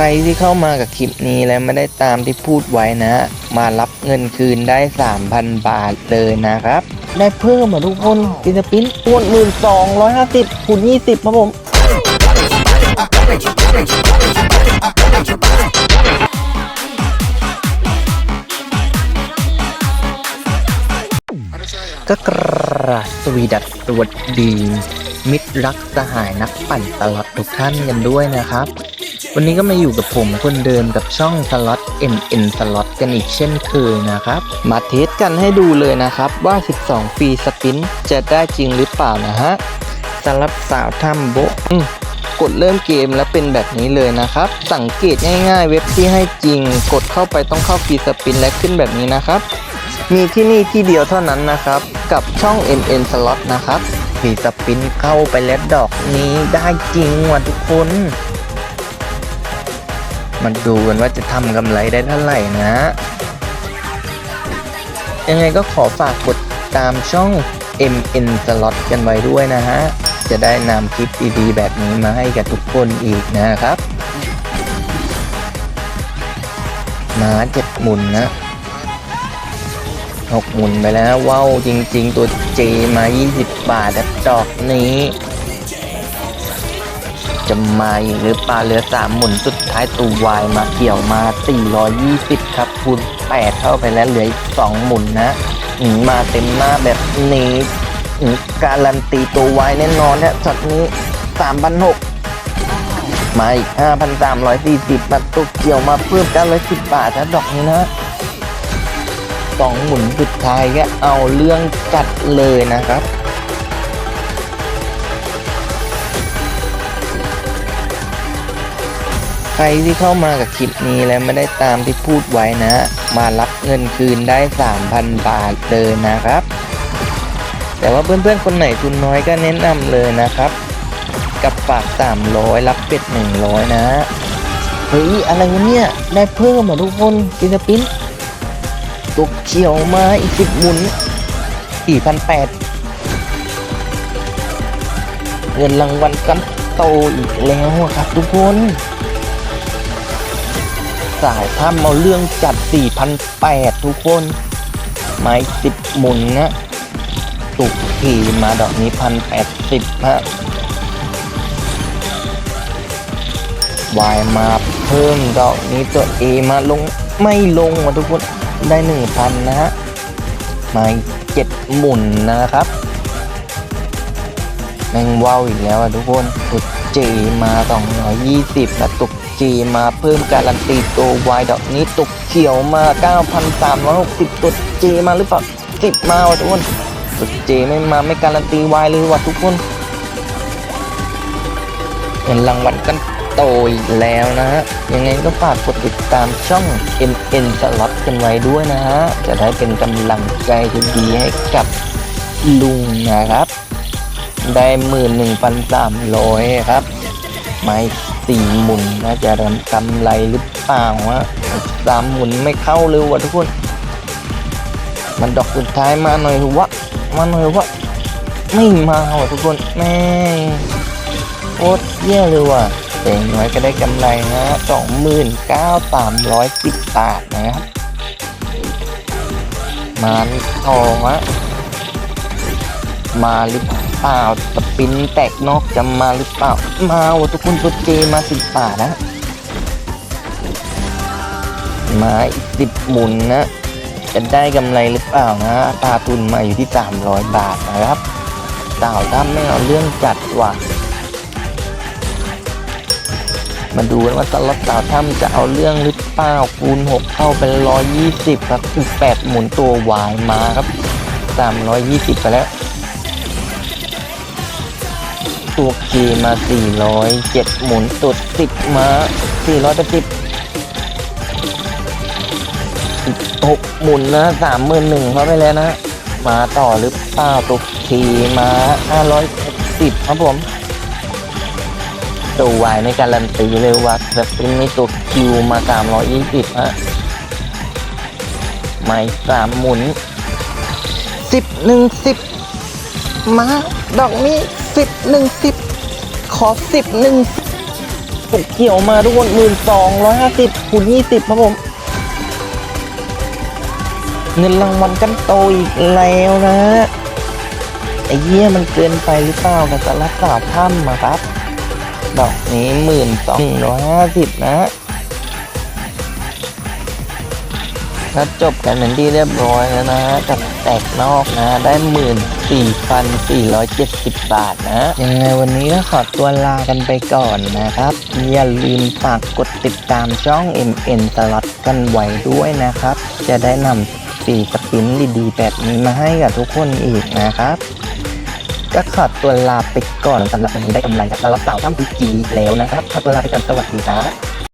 รที่เข้ามากับคลิปนี้แล้วไม่ได้ตามที่พูดไว้นะ มารับเงินคืนได้ 3,000 บาทเลยนะครับ ได้เพิ่มมาทุกคนฟิลิปปินส์ปวนหมื่นสองร้อยห้าสิบคูณยี่สิบครับผมก็กราสวีดัสสวัสดี มิตรรักสหายนักปั่นตลอดทุกท่านกันด้วยนะครับ วันนี้ก็มาอยู่กับผมคนเดิมกับช่องสล็อต NN สล็อตกันอีกเช่นเคยนะครับ มาเทสกันให้ดูเลยนะครับว่า 12 ฟรีสปินจะได้จริงหรือเปล่านะฮะสำหรับสาวทำโบะกดเริ่มเกมแล้วเป็นแบบนี้เลยนะครับ สังเกตง่ายๆ เว็บที่ให้จริง กดเข้าไปต้องเข้าฟรีสปินและขึ้นแบบนี้นะครับ มีที่นี่ที่เดียวเท่านั้นนะครับ กับช่อง NN Slot นะครับฟีสปินเข้าไปแล้วดอกนี้ได้จริงว่ะทุกคน มาดูกันว่าจะทำกำไรได้เท่าไหร่นะ ยังไงก็ขอฝากกดตามช่อง MN Slot กันไว้ด้วยนะฮะ จะได้นำคลิปดีๆแบบนี้มาให้กับทุกคนอีกนะครับมาเจ็ดหมุนนะหกหมุนไปแล้วว้าวจริง ๆ ตัวเจมา 20 บาทแบบดอกนี้ จะมาอีกหรือเปล่าเหลือ3หมุนสุดท้ายตัววายมาเกี่ยวมา 420 ครับคูณ8เข้าไปแล้วเหลืออีก2หมุนนะมาเต็มหน้าแบบนี้การันตีตัววายแน่นอนเนี่ยช็อตนี้ 3,600 มาอีก 5,340 มาตุกเกี่ยวมาเพิ่ม910 บาทนะดอกนี้นะสองหมุนสุดท้ายก็เอาเรื่องจัดเลยนะครับ รที่เข้ามากับคลิปนี้แล้วไม่ได้ตามที่พูดไว้นะ มารับเงินคืนได้ 3,000 บาทเลยนะครับ แต่ว่าเพื่อนๆคนไหนทุนน้อยก็แนะนำเลยนะครับ กับฝาก 300 รับเป็ด 100 นะเฮ้ยอะไรวะเนี่ย ได้เพิ่มอะทุกคนฟิลิปปินตกเขียวมาอีกสิบหมุนสี่พันแปดเงินรางวัลกันโตอีกแล้วครับทุกคน สายถ้ำเอาเรื่องจัด 4,800 ทุกคน ไมาอีกสิบหมุนนะตุกขี่มาดอกนี้พันแปดสิบฮะวายมาเพิ่มดอกนี้ตัว A มาลงไม่ลงมาทุกคนได้หนึ่งพันนะฮะไมาเจ็ดหมุนนะครับ แมงว่าวอีกแล้วอะทุกคนตุกเจมา220แล้วตุกเจมาเพิ่มการันตีตัววายดอกนี้ตุกเขียวมา9,360ตุกเจมาหรือเปล่า10มาว่ะทุกคนตุกเจไม่มาไม่การันตีวายเลยว่ะทุกคนเงินรางวัลกันโตอีกแล้วนะฮะ ยังไงก็ฝากกดติดตามช่อง MN Slot กันไว้ด้วยนะฮะ จะได้เป็นกำลังใจดีให้กับลุงนะครับ ได้หมื่นหนึ่งพันสามร้อยครับ ไม้สี่หมุนน่าจะกำไรหรือเปล่าวะสามหมุนไม่เข้าเลยวะทุกคน มันดอกสุดท้ายมาหน่อยเถอวะมาหน่อยเถอวะไม่มาวะทุกคนแม่โคตรแย่เลยว่ะแต่อย่างน้อยก็ได้กำไรนะสองหมื่นเก้าสามร้อยสิบบาทนะครับมาทองอะมาหรือเปล่า สปินแตกนอกจะมาหรือเปล่า มาวะทุกคนตัวเจมาสิบบานะ มาอีกสิบหมุนนะ จะได้กำไรหรือเปล่านะตาทุนมาอยู่ที่ 300 บาทนะครับสาวถ้าไม่เอาเรื่องจัดว่ะมาดูกันว่าสล็อตสาวถ้ำจะเอาเรื่องหรือเปล่าคูณ6เข้าเป็น 120 ครับอีก8หมุนตัววายมาครับ 320 ไปแล้ว ตัวเกมา 400 7 หมุนตุด 10มา480หกหมุนนะสามหมื่นหนึ่งเข้าไปแล้วนะ มาต่อหรือเปล่าตุกทีมาห้าร้อยสิบครับผมตัววายในการันตีเลยว่าแบบเป็นมีตัวคิวมาสามร้อยยี่สิบฮะไม่สามหมุนสิบหนึ่งสิบมาดอกนี้ สิบหนึ่งสิบขอสิบหนึ่งกเกี่ยวมาทุกคนหมื่นสองร้อยห้าสิบคูณยี่สิบครับผม เงินรางวัลกันโตอีกแล้วนะไอ้เหี้ยมันเกินไปหรือเปล่ากับสาระสาวถ้ำครับ ดอกนี้หมื่นสองร้อยห้าสิบนะ แล้วจบกันเป็นที่เรียบร้อยแล้วนะกับแตกนอกนะ ได้หมื่นสี่พันสี่ร้อยเจ็ดสิบบาทนะ ยังไงวันนี้ก็ขอตัวลากันไปก่อนนะครับ อย่าลืมฝากกดติดตามช่อง MN Slot กันไว้ด้วยนะครับ จะได้นำสีสปินดีๆ แบบนี้มาให้กับทุกคนอีกนะครับก็ขอตัวลาไปก่อนสำหรับวันนี้ได้กำไรจากสล็อตสาท่ามพีจีแล้วนะครับขอตัวลาไปก่อนสวัสดีครับ